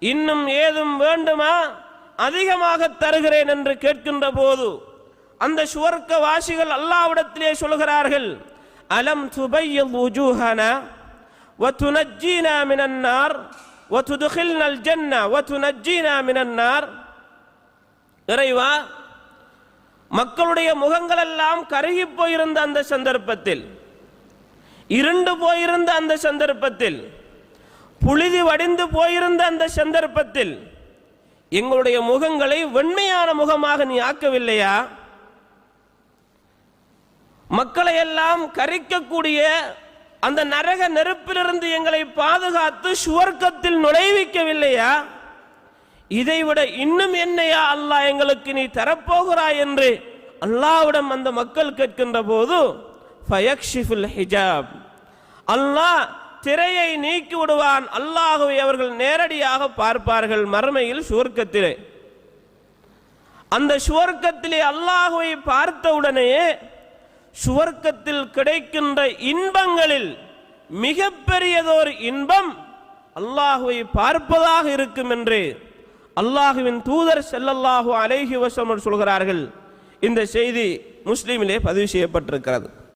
இன்னும் ஏதும் வேண்டுமா? அதிகமாக தருகிறேன் என்று கேட்கின்ற போது அந்த சுவர்க்க வாசிகள் அல்லாவிடத்திலே சொல்கிறார்கள் அலம் துபையில் உஜூஹன வத்துனஜீனா மினன்னார் வத்துதுகில்ன ஜன்ன வத்துனஜீனா மினன்னார். இறைவா மக்களுடைய முகங்களெல்லாம் கருகி போயிருந்த அந்த சந்தர்ப்பத்தில் இருண்டு போயிருந்த அந்த சந்தர்ப்பத்தில் புழுதி வடிந்து போயிருந்த அந்த சந்தர்ப்பத்தில் எங்களுடைய முகங்களை வெண்மையான முகமாக நீ ஆக்கவில்லையா? மக்களை எல்லாம் கரிக்கக்கூடிய அந்த நரக நெருப்பிலிருந்து எங்களை பாதுகாத்து சுவர்க்கத்தில் நுழைவிக்கவில்லையா? இதைவிட இன்னும் என்னையா அல்லாஹ் எங்களுக்கு நீ தரப்போகிறாய் என்று அல்லாவிடம் அந்த மக்கள் கேட்கின்ற போது ஃபயக்ஷிஃபுல் ஹிஜாப். அல்லாஹ் திரையை நீக்கி விடுவான். அல்லாஹுவை அவர்கள் நேரடியாக பார்ப்பார்கள் மறுமையில் சுவர்க்கத்திலே. அந்த சுவர்க்கத்திலே அல்லாஹுவை பார்த்தவுடனே சுவர்க்கத்தில் கிடைக்கின்ற இன்பங்களில் மிகப்பெரியதொரு இன்பம் அல்லாஹுவை பார்ப்பதாக இருக்கும் என்று அல்லாஹுவின் தூதர் செல்லல்லாஹு அலைஹி வஸல்லம் சொல்கிறார்கள். இந்த செய்தி முஸ்லீமிலே பதிவு செய்யப்பட்டிருக்கிறது.